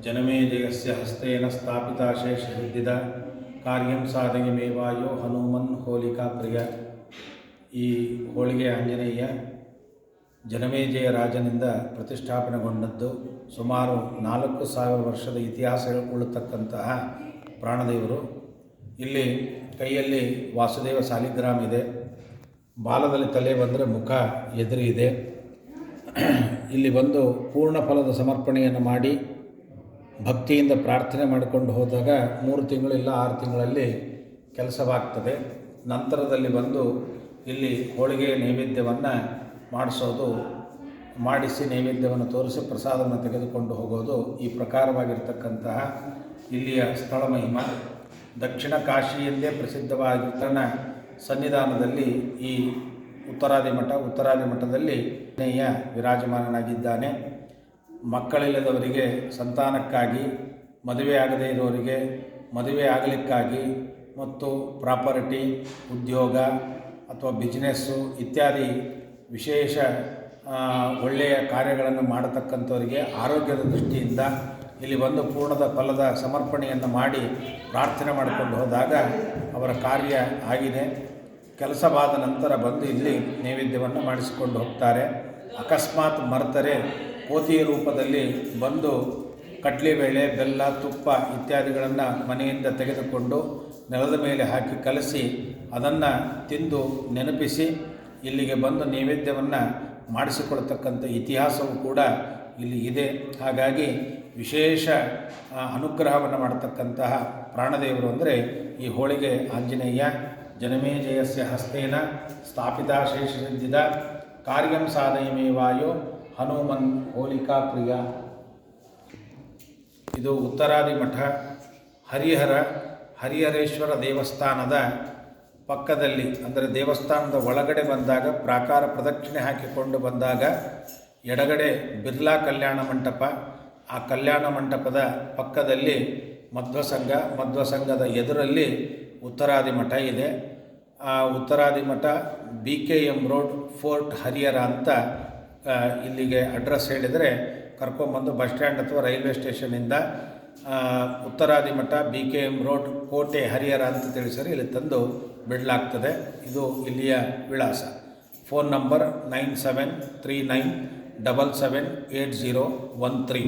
ಜನಮೇಜಯಸ್ಯ ಹಸ್ತೇನ ಸ್ಥಾಪಿತ ಹಿಡಿದ ಕಾರ್ಯಂ ಸಾಧಯಮೇವಾಯೋ ಹನುಮನ್ ಹೋಲಿಕಾ ಪ್ರಿಯ ಈ ಹೋಳಿಗೆ ಆಂಜನೇಯ ಜನಮೇಜಯ ರಾಜನಿಂದ ಪ್ರತಿಷ್ಠಾಪನೆಗೊಂಡದ್ದು ಸುಮಾರು ನಾಲ್ಕು ಸಾವಿರ ವರ್ಷದ ಇತಿಹಾಸ ಉಳ್ಳತಕ್ಕಂತಹ ಪ್ರಾಣದೇವರು. ಇಲ್ಲಿ ಕೈಯಲ್ಲಿ ವಾಸುದೇವ ಸಾಲಿಗ್ರಾಮ್ ಇದೆ. ಬಾಲದಲ್ಲಿ ತಲೆ ಬಂದರೆ ಮುಖ, ಎದುರಿ ಇದೆ. ಇಲ್ಲಿ ಬಂದು ಪೂರ್ಣ ಫಲದ ಸಮರ್ಪಣೆಯನ್ನು ಮಾಡಿ ಭಕ್ತಿಯಿಂದ ಪ್ರಾರ್ಥನೆ ಮಾಡಿಕೊಂಡು ಹೋದಾಗ ಮೂರು ತಿಂಗಳು ಇಲ್ಲ ಆರು ತಿಂಗಳಲ್ಲಿ ಕೆಲಸವಾಗ್ತದೆ. ನಂತರದಲ್ಲಿ ಬಂದು ಇಲ್ಲಿ ಹೋಳಿಗೆ ನೈವೇದ್ಯವನ್ನು ಮಾಡಿಸೋದು, ಮಾಡಿಸಿ ನೈವೇದ್ಯವನ್ನು ತೋರಿಸಿ ಪ್ರಸಾದವನ್ನು ತೆಗೆದುಕೊಂಡು ಹೋಗೋದು ಈ ಪ್ರಕಾರವಾಗಿರ್ತಕ್ಕಂತಹ ಇಲ್ಲಿಯ ಸ್ಥಳ ಮಹಿಮ. ದಕ್ಷಿಣ ಕಾಶಿಯಲ್ಲೇ ಪ್ರಸಿದ್ಧವಾಗಿರ್ತನ ಸನ್ನಿಧಾನದಲ್ಲಿ ಈ ಉತ್ತರಾದಿ ಮಠ, ಉತ್ತರಾದಿ ಮಠದಲ್ಲಿ ವಿರಾಜಮಾನನಾಗಿದ್ದಾನೆ. ಮಕ್ಕಳಿಲ್ಲದವರಿಗೆ ಸಂತಾನಕ್ಕಾಗಿ, ಮದುವೆ ಆಗದೇ ಇರೋರಿಗೆ ಮದುವೆ ಆಗಲಿಕ್ಕಾಗಿ ಮತ್ತು ಪ್ರಾಪರ್ಟಿ, ಉದ್ಯೋಗ ಅಥವಾ ಬಿಸ್ನೆಸ್ಸು ಇತ್ಯಾದಿ ವಿಶೇಷ ಒಳ್ಳೆಯ ಕಾರ್ಯಗಳನ್ನು ಮಾಡತಕ್ಕಂಥವರಿಗೆ ಆರೋಗ್ಯದ ದೃಷ್ಟಿಯಿಂದ ಇಲ್ಲಿ ಬಂದು ಪೂರ್ಣದ ಫಲದ ಸಮರ್ಪಣೆಯನ್ನು ಮಾಡಿ ಪ್ರಾರ್ಥನೆ ಮಾಡಿಕೊಂಡು ಹೋದಾಗ ಅವರ ಕಾರ್ಯ ಆಗಿದೆ. ಕೆಲಸವಾದ ನಂತರ ಬಂದು ಇಲ್ಲಿ ನೈವೇದ್ಯವನ್ನು ಮಾಡಿಸಿಕೊಂಡು ಹೋಗ್ತಾರೆ. ಅಕಸ್ಮಾತ್ ಮರೆತರೆ ಕೋತಿಯ ರೂಪದಲ್ಲಿ ಬಂದು ಕಡಲೆಬೇಳೆ ಬೆಲ್ಲ, ತುಪ್ಪ ಇತ್ಯಾದಿಗಳನ್ನು ಮನೆಯಿಂದ ತೆಗೆದುಕೊಂಡು ನೆಲದ ಮೇಲೆ ಹಾಕಿ ಕಲಸಿ ಅದನ್ನು ತಿಂದು ನೆನಪಿಸಿ ಇಲ್ಲಿಗೆ ಬಂದು ನೈವೇದ್ಯವನ್ನು ಮಾಡಿಸಿಕೊಳ್ತಕ್ಕಂಥ ಇತಿಹಾಸವೂ ಕೂಡ ಇಲ್ಲಿ ಇದೆ. ಹಾಗಾಗಿ ವಿಶೇಷ ಅನುಗ್ರಹವನ್ನು ಮಾಡತಕ್ಕಂತಹ ಪ್ರಾಣದೇವರು ಅಂದರೆ ಈ ಹೋಳಿಗೆ ಆಂಜನೇಯ, ಜನಮೇಜಯಸ್ಯ ಹಸ್ತೇನ ಸ್ಥಾಪಿತ ಶೇಷಸಿದ್ಧಿದ ಕಾರ್ಯಂ ಸಾಧಯಮೇವಾಯೋ ಹನುಮನ್ ಹೋಲಿಕಾ ಪ್ರಿಯ. ಇದು ಉತ್ತರಾದಿ ಮಠ, ಹರಿಹರ, ಹರಿಹರೇಶ್ವರ ದೇವಸ್ಥಾನದ ಪಕ್ಕದಲ್ಲಿ, ಅಂದರೆ ದೇವಸ್ಥಾನದ ಒಳಗಡೆ ಬಂದಾಗ, ಪ್ರಾಕಾರ ಪ್ರದಕ್ಷಿಣೆ ಹಾಕಿಕೊಂಡು ಬಂದಾಗ ಎಡಗಡೆ ಬಿರ್ಲಾ ಕಲ್ಯಾಣ ಮಂಟಪ, ಆ ಕಲ್ಯಾಣ ಮಂಟಪದ ಪಕ್ಕದಲ್ಲಿ ಮಧ್ವ ಸಂಘ ಮಧ್ವ ಸಂಘದ ಎದುರಲ್ಲಿ ಉತ್ತರಾದಿ ಮಠ ಇದೆ. ಆ Uttaradi Math B K M road fort Harihara ಅಂತ ಇಲ್ಲಿಗೆ ಅಡ್ರೆಸ್ ಹೇಳಿದರೆ ಕರ್ಕೊಂಬಂದು ಬಸ್ ಸ್ಟ್ಯಾಂಡ್ ಅಥವಾ ರೈಲ್ವೆ ಸ್ಟೇಷನಿಂದ Uttaradimath Uttaradi Math B K M road ಕೋಟೆ ಹರಿಹರ ಅಂತ ತಿಳಿಸಿದರೆ ಇಲ್ಲಿ ತಂದು ಬಿಡಲಾಗ್ತದೆ. ಇದು ಇಲ್ಲಿಯ ವಿಳಾಸ. Phone number nine seven three nine double seven eight zero one three